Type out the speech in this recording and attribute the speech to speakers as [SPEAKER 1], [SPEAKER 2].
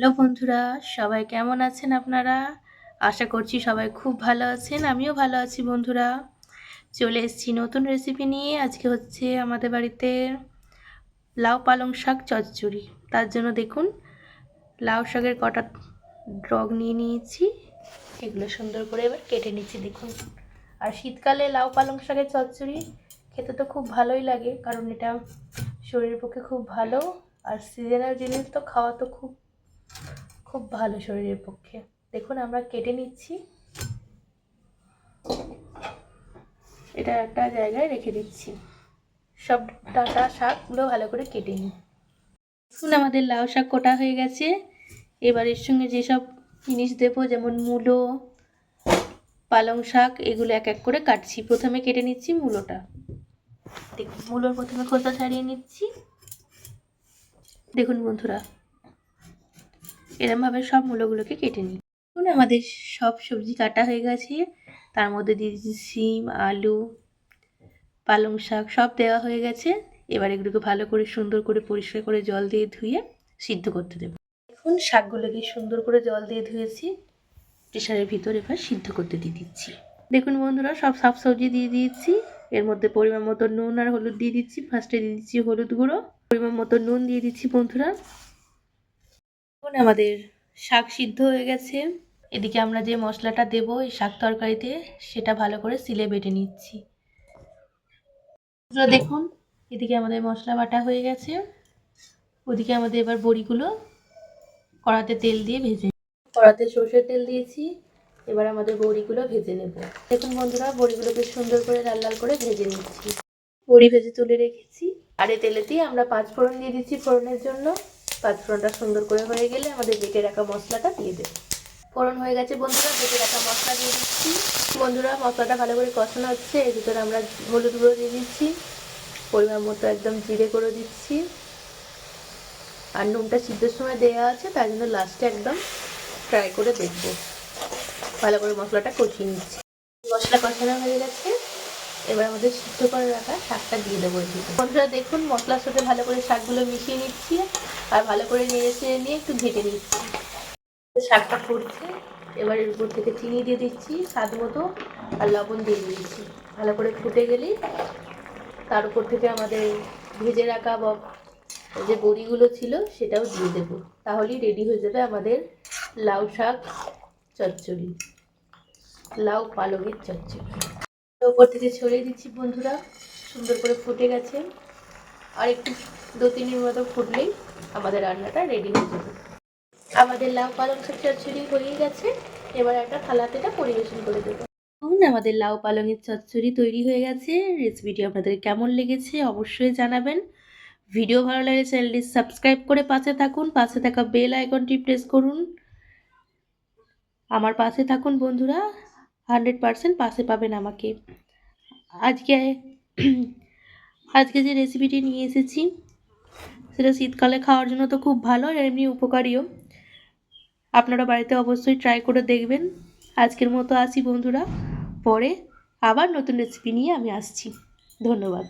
[SPEAKER 1] Hello বন্ধুরা, সবাই কেমন আছেন আপনারা? আশা করছি সবাই খুব ভালো আছেন, আমিও ভালো আছি বন্ধুরা। চলে এসেছি নতুন রেসিপি নিয়ে, আজকে হচ্ছে আমাদের বাড়িতে লাউ পালং শাক চচ্চড়ি। তার জন্য দেখুন, লাউ শাকের কটা ড্রগ নিয়ে নিয়েছি। এগুলো সুন্দর করে এবার কেটে নিচ্ছি, দেখুন। আর শীতকালে লাউ পালং শাকের চচ্চড়ি খেতে তো খুব ভালোই লাগে, কারণ এটা শরীরের পক্ষে খুব ভালো। আর সিজনাল জিনিস তো খাওয়া তো খুব খুব ভালো শরীরের পক্ষে। দেখুন, আমরা কেটে নিচ্ছি। এটা একটা জায়গায় রেখে দিচ্ছি। সব ডাটা শাকগুলো ভালো করে কেটে নিই। দেখুন, আমাদের লাউ শাক কোটা হয়ে গেছে। এবার এর সঙ্গে যেসব জিনিস দেবো, যেমন মূলো, পালং শাক, এগুলো এক এক করে কাটছি। প্রথমে কেটে নিচ্ছি মূলোটা। দেখুন, মূলোর প্রথমে খোসা ছাড়িয়ে নিচ্ছি। দেখুন, বন্ধুরা এরমভাবে সব মূলগুলোকে কেটে নিই। দেখুন আমাদের সব সবজি কাটা হয়ে গেছে। তার মধ্যে দিয়ে দিচ্ছি সিম আলু, পালং শাক সব দেওয়া হয়ে গেছে। এবার এগুলোকে ভালো করে সুন্দর করে পরিষ্কার করে জল দিয়ে ধুয়ে সিদ্ধ করতে দেবো। এখন শাকগুলোকে সুন্দর করে জল দিয়ে ধুয়েছি। প্রেশারের ভিতর এবার সিদ্ধ করতে দিয়ে দিচ্ছি। দেখুন বন্ধুরা, সব শাক সবজি দিয়ে দিয়েছি। এর মধ্যে পরিমাণ মতো নুন আর হলুদ দিয়ে দিচ্ছি। ফার্স্টে দিয়ে দিচ্ছি হলুদ গুঁড়ো। পরিমাণ মতো নুন দিয়ে দিচ্ছি বন্ধুরা। এখন আমাদের শাক সিদ্ধ হয়ে গেছে। এদিকে আমরা যে মশলাটা দেবো, এই শাক তরকারিতে, সেটা ভালো করে সিলে বেটে নিচ্ছি। দেখুন, এদিকে আমাদের মশলা বাটা হয়ে গেছে। ওদিকে আমাদের এবার বড়িগুলো কড়াতে তেল দিয়ে ভেজে কড়াতে সর্ষের তেল দিয়েছি, এবার আমাদের বড়িগুলো ভেজে নেব। দেখুন বন্ধুরা বড়িগুলোকে সুন্দর করে লাল লাল করে ভেজে নিচ্ছি। বড়ি ভেজে তুলে রেখেছি। আর এই তেলে দিয়ে আমরা পাঁচ ফোড়ন দিয়ে দিচ্ছি ফোড়নের জন্য। পাঁচ ফোড়নটা সুন্দর করে হয়ে গেলে আমাদের বেটে রাখা মশলাটা দিয়ে দেবো। ফোড়ন হয়ে গেছে বন্ধুরা, বেটে রাখা মশলা দিয়ে দিচ্ছি। বন্ধুরা, মশলাটা ভালো করে কষানো হচ্ছে, এর ভিতরে আমরা হলুদ গুঁড়ো দিয়ে দিচ্ছি। পরিমাণ মতো একদম জিরে করে দিচ্ছি। আর নুনটা সিদ্ধের সময় দেওয়া আছে, তার জন্য লাস্টে একদম ট্রাই করে দেখব ভালো করে মশলাটা কষিয়ে নিচ্ছি। মশলা কষানো হয়ে গেছে। এবার আমাদের সিদ্ধ করে রাখা শাকটা দিয়ে দেবো বন্ধুরা, দেখুন মশলার সাথে ভালো করে শাকগুলো মিশিয়ে নিচ্ছি আর ভালো করে নেড়ে চেড়ে নিয়ে একটু ঘেটে নিচ্ছি। শাকটা ফুটছে, এবার এর উপর থেকে চিনি দিয়ে দিচ্ছি, স্বাদ মতো, আর লবণ দিয়ে দিচ্ছি। ভালো করে ফুটে গেলেই তার উপর থেকে আমাদের ভেজে রাখা বা যে বড়িগুলো ছিল, সেটাও দিয়ে দেবো। তাহলেই রেডি হয়ে যাবে আমাদের লাউ শাক চচ্চড়ি। লাউ পালকের চচ্চড়ি। উপর থেকে ছড়িয়ে দিচ্ছি বন্ধুরা। সুন্দর করে ফুটে গেছে। আর একটু দু তিনের মতো ফুটলেই আমাদের রান্নাটা রেডি হয়ে যাবে। আমাদের লাউ পালং শাক চচ্চড়ি হয়ে গেছে। এবার একটা থালাতে এটা পরিবেশন করে দেবো। আমাদের লাউ পালংয়ের চচ্চড়ি তৈরি হয়ে গেছে। রেসিপিটি আপনাদের কেমন লেগেছে অবশ্যই জানাবেন। ভিডিও ভালো লাগলে চ্যানেলটি সাবস্ক্রাইব করে পাশে থাকুন। পাশে থাকা বেল আইকনটি প্রেস করুন। আমার পাশে থাকুন বন্ধুরা। হান্ড্রেড পারসেন্ট পাশে পাবেন আমাকে। আজকে আজকে যে রেসিপিটি নিয়ে এসেছি, সেটা শীতকালে খাওয়ার জন্য তো খুব ভালো আর এমনি উপকারীও। আপনারা বাড়িতে অবশ্যই ট্রাই করে দেখবেন। আজকের মতো আসি বন্ধুরা। পরে আবার নতুন রেসিপি নিয়ে আমি আসছি। ধন্যবাদ।